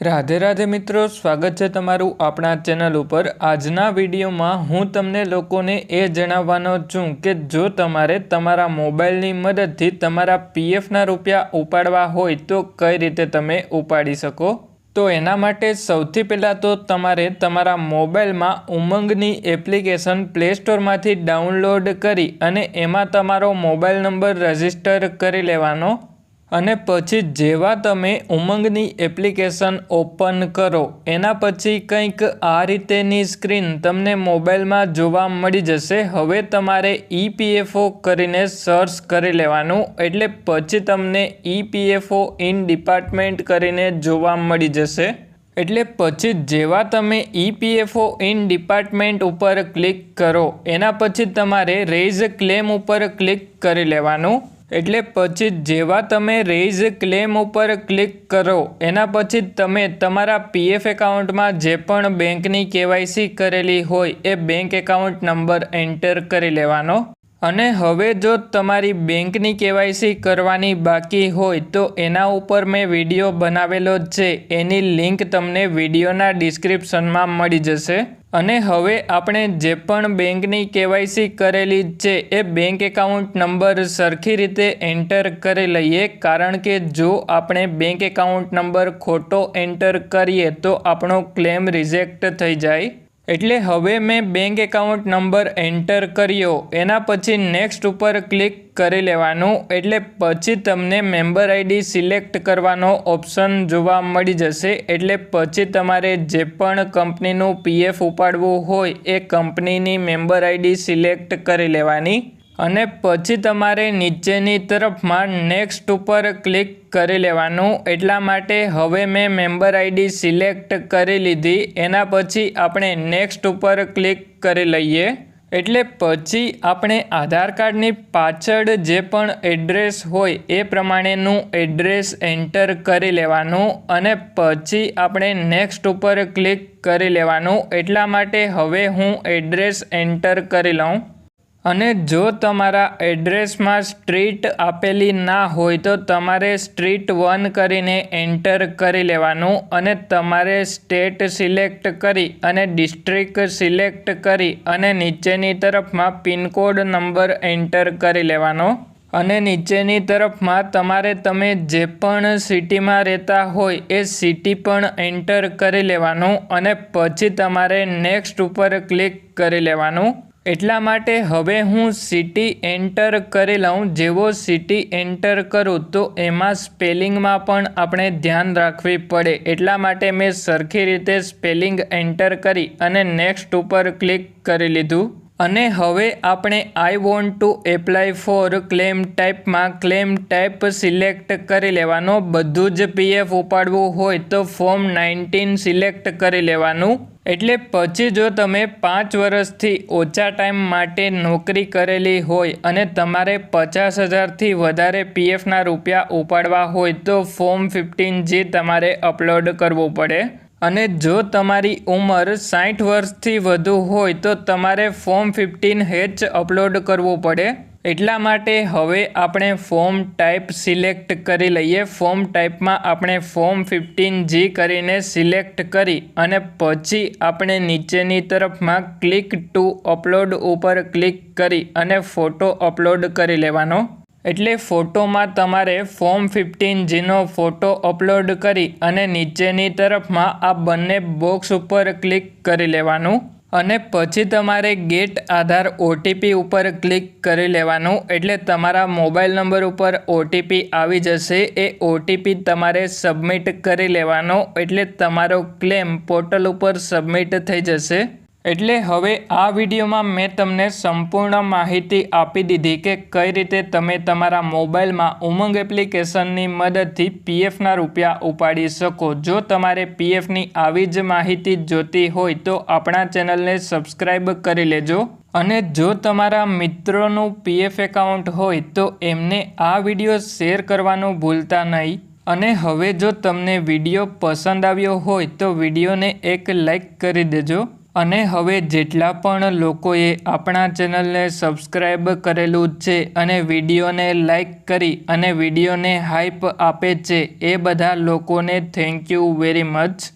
રાધે રાધે મિત્રો, સ્વાગત છે તમારું આપણા ચેનલ ઉપર. આજના વિડીયોમાં હું તમને લોકોને એ જણાવવાનો છું કે જો તમારે તમારા મોબાઈલની મદદથી તમારા પીએફના રૂપિયા ઉપાડવા હોય તો કઈ રીતે તમે ઉપાડી શકો? તો એના માટે સૌથી પહેલાં તો તમારે તમારા મોબાઈલમાં ઉમંગની એપ્લિકેશન પ્લે સ્ટોરમાંથી ડાઉનલોડ કરી અને એમાં તમારો મોબાઈલ નંબર રજિસ્ટર કરી લેવાનો. અને પછી જેવા તમે ઉમંગની એપ્લિકેશન ઓપન કરો, એના પછી કંઈક આ રીતેની સ્ક્રીન તમને મોબાઈલમાં જોવા મળી જશે. હવે તમારે ઈપીએફઓ કરીને સર્ચ કરી લેવાનું, એટલે પછી તમને ઈપીએફઓ ઇન ડિપાર્ટમેન્ટ કરીને જોવા મળી જશે. એટલે પછી જેવા તમે ઈપીએફઓ ઇન ડિપાર્ટમેન્ટ ઉપર ક્લિક કરો, એના પછી તમારે રેઇઝ ક્લેમ ઉપર ક્લિક કરી લેવાનું. એટલે પછી જેવા તમે રેઇઝ ક્લેમ ઉપર ક્લિક કરો, એના પછી તમે તમારા પીએફ એકાઉન્ટમાં જે પણ બેંકની કેવાયસી કરેલી હોય, એ બેંક એકાઉન્ટ નંબર એન્ટર કરી લેવાનો. અને હવે જો તમારી બેંકની કેવાયસી કરવાની બાકી હોય તો એના ઉપર મેં વીડિયો બનાવેલો છે. એની લિંક તમને વિડીયોના ડિસ્ક્રિપ્શનમાં મળી જશે. અને હવે આપણે જે પણ બેંકની કેવાયસી કરેલી છે એ બેંક એકાઉન્ટ નંબર સરખી રીતે એન્ટર કરી લઈએ. કારણ કે જો આપણે બેંક એકાઉન્ટ નંબર ખોટો એન્ટર કરીએ તો આપણો ક્લેમ રિજેક્ટ થઈ જાય. એટલે હવે મેં બેંક એકાઉન્ટ નંબર એન્ટર કર્યો. એના પછી નેક્સ્ટ ઉપર ક્લિક કરી લેવાનું. એટલે પછી તમને મેમ્બર આઈડી સિલેક્ટ કરવાનો ઓપ્શન જોવા મળી જશે. એટલે પછી તમારે જે પણ કંપનીનું પીએફ ઉપાડવું હોય, એ કંપનીની મેમ્બર આઈડી સિલેક્ટ કરી લેવાની. અને પછી તમારે નીચેની તરફમાં નેક્સ્ટ ઉપર ક્લિક કરી લેવાનું. એટલા માટે હવે મેં મેમ્બર આઈડી સિલેક્ટ કરી લીધી. એના પછી આપણે નેક્સ્ટ ઉપર ક્લિક કરી લઈએ. એટલે પછી આપણે આધાર કાર્ડની પાછળ જે પણ એડ્રેસ હોય એ પ્રમાણેનું એડ્રેસ એન્ટર કરી લેવાનું અને પછી આપણે નેક્સ્ટ ઉપર ક્લિક કરી લેવાનું. એટલા માટે હવે હું એડ્રેસ એન્ટર કરી લઉં. અને જો તમારા એડ્રેસમાં સ્ટ્રીટ આપેલી ના હોય તો તમારે સ્ટ્રીટ વન કરીને એન્ટર કરી લેવાનું અને તમારે સ્ટેટ સિલેક્ટ કરી અને ડિસ્ટ્રિક્ટ સિલેક્ટ કરી અને નીચેની તરફમાં પિનકોડ નંબર એન્ટર કરી લેવાનો. અને નીચેની તરફમાં તમારે તમે જે પણ સિટીમાં રહેતા હોય એ સિટી પણ એન્ટર કરી લેવાનું અને પછી તમારે નેક્સ્ટ ઉપર ક્લિક કરી લેવાનું. એટલા માટે હવે હું સિટી એન્ટર કરી લઉં, જેવો સિટી એન્ટર કરું, તો એમાં સ્પેલિંગમાં પણ આપણે ધ્યાન રાખવી પડે. એટલા માટે મેં સરખી રીતે સ્પેલિંગ એન્ટર કરી અને નેક્સ્ટ ઉપર ક્લિક કરી લીધું. અને હવે આપણે I want to apply for claim ટાઈપમાં claim type select કરી લેવાનો. બધું જ પીએફ ઉપાડવું હોય તો ફોર્મ નાઇન્ટીન સિલેક્ટ કરી લેવાનું. એટલે પછી જો તમે પાંચ વર્ષથી ઓછા ટાઈમ માટે નોકરી કરેલી હોય અને તમારે પચાસ હજારથી વધારે પીએફના રૂપિયા ઉપાડવા હોય તો ફોર્મ ફિફ્ટીન જી તમારે અપલોડ કરવું પડે. અને જો તમારી ઉંમર સાઠ વર્ષથી વધુ હોય તો તમારે ફોર્મ ફિફ્ટીન હેચ અપલોડ કરવું પડે. એટલા માટે હવે આપણે ફોર્મ ટાઈપ સિલેક્ટ કરી લઈએ. ફોર્મ ટાઈપમાં આપણે ફોર્મ ફિફ્ટીન જી કરીને સિલેક્ટ કરી અને પછી આપણે નીચેની તરફમાં ક્લિક ટુ અપલોડ ઉપર ક્લિક કરી અને ફોટો અપલોડ કરી લેવાનો. એટલે ફોટોમાં તમારે ફોર્મ ફિફ્ટીન જીનો ફોટો અપલોડ કરી અને નીચેની તરફમાં આ બંને બોક્સ ઉપર ક્લિક કરી લેવાનું અને પછી તમારે ગેટ આધાર ઓટીપી ઉપર ક્લિક કરી લેવાનું. એટલે તમારા મોબાઈલ નંબર ઉપર ઓટીપી આવી જશે. એ ઓટીપી તમારે સબમિટ કરી લેવાનો. એટલે તમારો ક્લેમ પોર્ટલ ઉપર સબમિટ થઈ જશે. એટલે હવે આ વિડીયોમાં મેં તમને સંપૂર્ણ માહિતી આપી દીધી કે કઈ રીતે તમે તમારા મોબાઈલમાં ઉમંગ એપ્લિકેશનની મદદથી પીએફના રૂપિયા ઉપાડી શકો. જો તમારે પીએફની આવી જ માહિતી જોતી હોય તો આપણા ચેનલને સબસ્ક્રાઈબ કરી લેજો. અને જો તમારા મિત્રોનું પીએફ એકાઉન્ટ હોય તો એમને આ વીડિયો શેર કરવાનું ભૂલતા નહીં. અને હવે જો તમને વીડિયો પસંદ આવ્યો હોય તો વિડીયોને એક લાઈક કરી દેજો. અને હવે જેટલા પણ લોકોએ આપણા ચેનલને સબસ્ક્રાઈબ કરેલું છે અને વિડીયોને લાઈક કરી અને વિડીયોને હાઈપ આપે છે, એ બધા લોકોને થેન્ક યુ વેરી મચ.